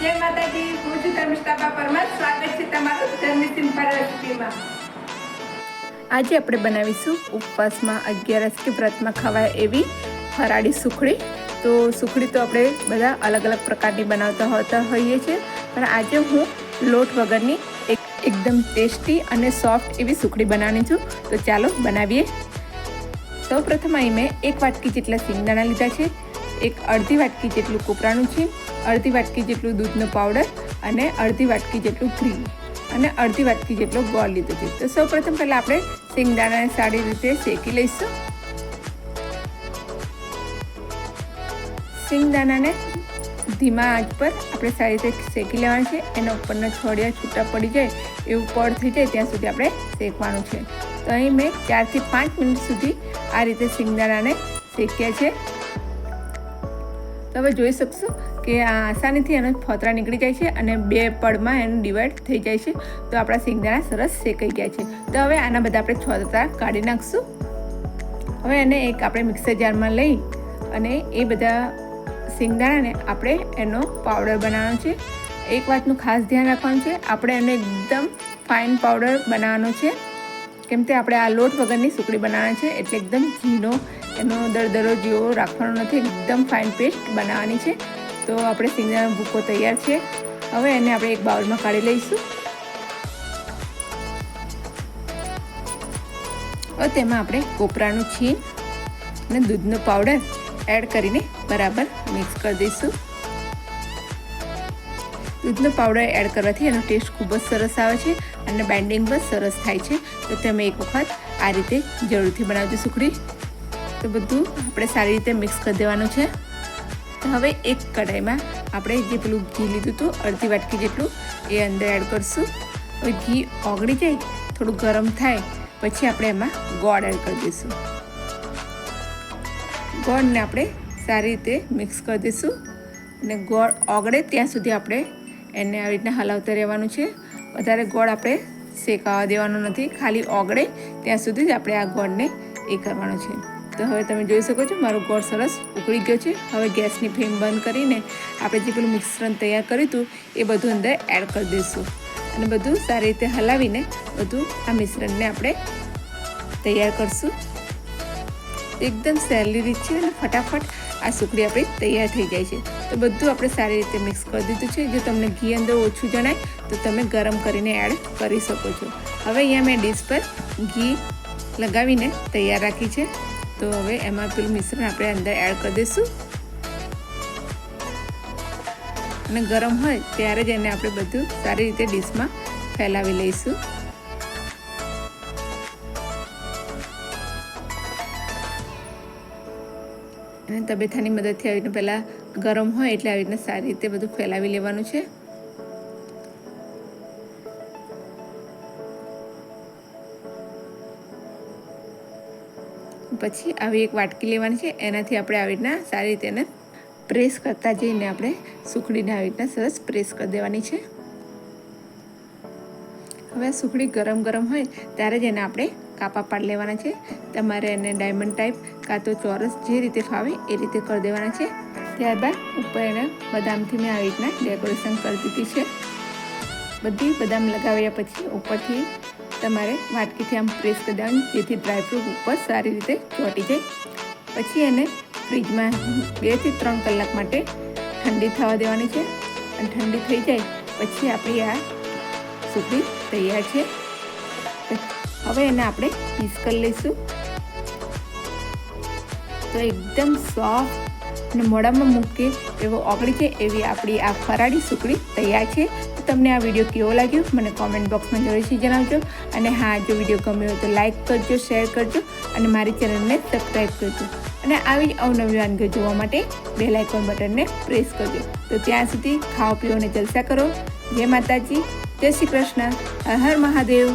જય માતાજી હું છું પરમાર સ્વાગત છે તમારું ધર્મી સિમ્પલ આજે આપણે બનાવીશું ઉપવાસમાં અગિયારસ કે વ્રતમાં ખવાય એવી ફરાળી સુખડી. તો સુખડી તો આપણે બધા અલગ અલગ પ્રકારની બનાવતા હોતા હોઈએ છીએ, પણ આજે હું લોટ વગરની એક એકદમ ટેસ્ટી અને સોફ્ટ એવી સુખડી બનાવવાની છું. તો ચાલો બનાવીએ. સૌ પ્રથમ અહીં મેં એક વાટકી જેટલા સિંગદાણા લીધા છે. એક અડધી વાટકી જેટલું કોપરાનું છે, અડધી વાટકી જેટલું દૂધનો પાવડર અને અડધી વાટકી જેટલું ક્રીમ અને અડધી વાટકી જેટલો ગોળ લીધો છે. તો સૌપ્રથમ પહેલાં આપણે સિંગદાણાને સારી રીતે શેકી લઈશું. સિંગદાણાને ધીમા આંચ પર આપણે સારી રીતે શેકી લેવાનું છે. એના ઉપરના છોડિયા છૂટા પડી જાય એવું પડ થઈ જાય ત્યાં સુધી આપણે શેકવાનું છે. તો અહીં મેં ચારથી પાંચ મિનિટ સુધી આ રીતે સિંગદાણાને શેક્યા છે. હવે જોઈ શકશો કે આ આસાનીથી એનો ફોતરા નીકળી જાય છે અને બે પડમાં એનું ડિવાઈડ થઈ જાય છે. તો આપણા સિંગદાણા સરસ શેકાઈ ગયા છે. તો હવે આના બધા આપણે છોતરા કાઢી નાખશું. હવે એને એક આપણે મિક્સર જારમાં લઈ અને એ બધા સિંગદાણાને આપણે એનો પાવડર બનાવવાનો છે. એક વાતનું ખાસ ધ્યાન રાખવાનું છે. આપણે એને એકદમ ફાઇન પાવડર બનાવવાનો છે. કેમ કે આપણે આ લોટ વગરની સુકડી બનાવવાની છે, એટલે એકદમ ઝીણો એનો દરદરો જેવો રાખવાનો નથી, એકદમ ફાઇન પેસ્ટ બનાવવાની છે. તો આપણે સિંગદાણાનો ભૂકો તૈયાર છે. હવે એને આપણે એક બાઉલમાં કાઢી લઈશું. હવે તેમાં આપણે કોપરાનું છીણ અને દૂધનો પાવડર એડ કરીને બરાબર મિક્સ કરી દઈશું. દૂધનો પાવડર એડ કરવાથી એનો ટેસ્ટ ખૂબ જ સરસ આવે છે અને બેન્ડિંગ પણ સરસ થાય છે. તો તમે એક વખત આ રીતે જરૂરથી બનાવજો સુખડી. તો બધું આપણે સારી રીતે મિક્સ કરી દેવાનું છે. તો હવે એક કઢાઈમાં આપણે જે પેલું ઘી લીધું હતું, અડધી વાટકી જેટલું, એ અંદર એડ કરીશું. હવે ઘી ઓગળી જાય, થોડું ગરમ થાય, પછી આપણે એમાં ગોળ એડ કરી દઈશું. ગોળને આપણે સારી રીતે મિક્સ કરી દઈશું. અને ગોળ ઓગળે ત્યાં સુધી આપણે એને આવી રીતના હલાવતા રહેવાનું છે. વધારે ગોળ આપણે શેકાવા દેવાનો નથી. ખાલી ઓગળે ત્યાં સુધી જ આપણે આ ગોળને એ કરવાનો છે. તો હવે તમે જોઈ શકો છો મારો ગોળ સરસ ઉકળી ગયો છે. હવે ગેસની ફ્લેમ બંધ કરીને આપણે જે પેલું મિશ્રણ તૈયાર કર્યું હતું એ બધું અંદર એડ કરી દઈશું. અને બધું સારી રીતે હલાવીને બધું આ મિશ્રણને આપણે તૈયાર કરશું. એકદમ સહેલી રીત છે અને ફટાફટ આ સુકડી આપણી તૈયાર થઈ જાય છે. તો બધું આપણે સારી રીતે મિક્સ કરી દીધું છે. જો તમને ઘી અંદર ઓછું જણાય, તો તમે ગરમ કરીને એડ કરી શકો છો. હવે અહીંયા મેં ડીશ પર ઘી લગાવીને તૈયાર રાખી છે. તો હવે એમાં પેલું મિશ્રણ આપણે અંદર એડ કરી દઈશું. અને ગરમ હોય ત્યારે જ એને આપણે બધું સારી રીતે ડીશમાં ફેલાવી લઈશું. અને તબેથાની મદદથી આવી રીતના પહેલાં ગરમ હોય એટલે આવી રીતના સારી રીતે બધું ફેલાવી લેવાનું છે. પછી આવી એક વાટકી લેવાની છે. એનાથી આપણે આવી રીતના સારી રીતે એને પ્રેસ કરતા જઈને આપણે સુખડીને આવી રીતના સરસ પ્રેસ કરી દેવાની છે. હવે સુખડી ગરમ ગરમ હોય ત્યારે જ એને આપણે કાપા પાડી લેવાના છે. તમારે એને ડાયમંડ ટાઈપ કાં તો ચોરસ જે રીતે ફાવે એ રીતે કરી દેવાના છે. ત્યારબાદ ઉપર એને બદામથી મેં આવી રીતના ડેકોરેશન કરી દીધી છે. બધી બદામ લગાવ્યા પછી ઉપરથી તમારે વાટકીથી આમ પ્રેસ કરી દેવાની, જેથી ડ્રાયફ્રૂટ ઉપર સારી રીતે ચોંટી જાય. પછી એને ફ્રીજમાં બેથી ત્રણ કલાક માટે ઠંડી થવા દેવાની છે. અને ઠંડી થઈ જાય, પછી આપણી આ સુખડી તૈયાર છે. હવે એને આપણે પીસ કરી લઈશું. તો એકદમ સોફ્ટ અને મોડામાં મૂકે એવો ઓગળી છે એવી આપણી આ ફરાળી સુકડી તૈયાર છે. તમને આ વીડિયો કેવો લાગ્યો મને કોમેન્ટ બોક્સમાં જરૂરથી જણાવજો. અને હા, જો વીડિયો ગમ્યો હોય તો લાઈક કરજો શેર કરજો અને મારી ચેનલને સબસ્ક્રાઈબ કરજો. અને આવી અવનવી વાનગીઓ જોવા માટે બે લાઇકોન બટનને પ્રેસ કરજો. તો ત્યાં સુધી ખાઓ, પીઓ અને જલસા કરો. જય માતાજી, જય શ્રી કૃષ્ણ. હર મહાદેવ.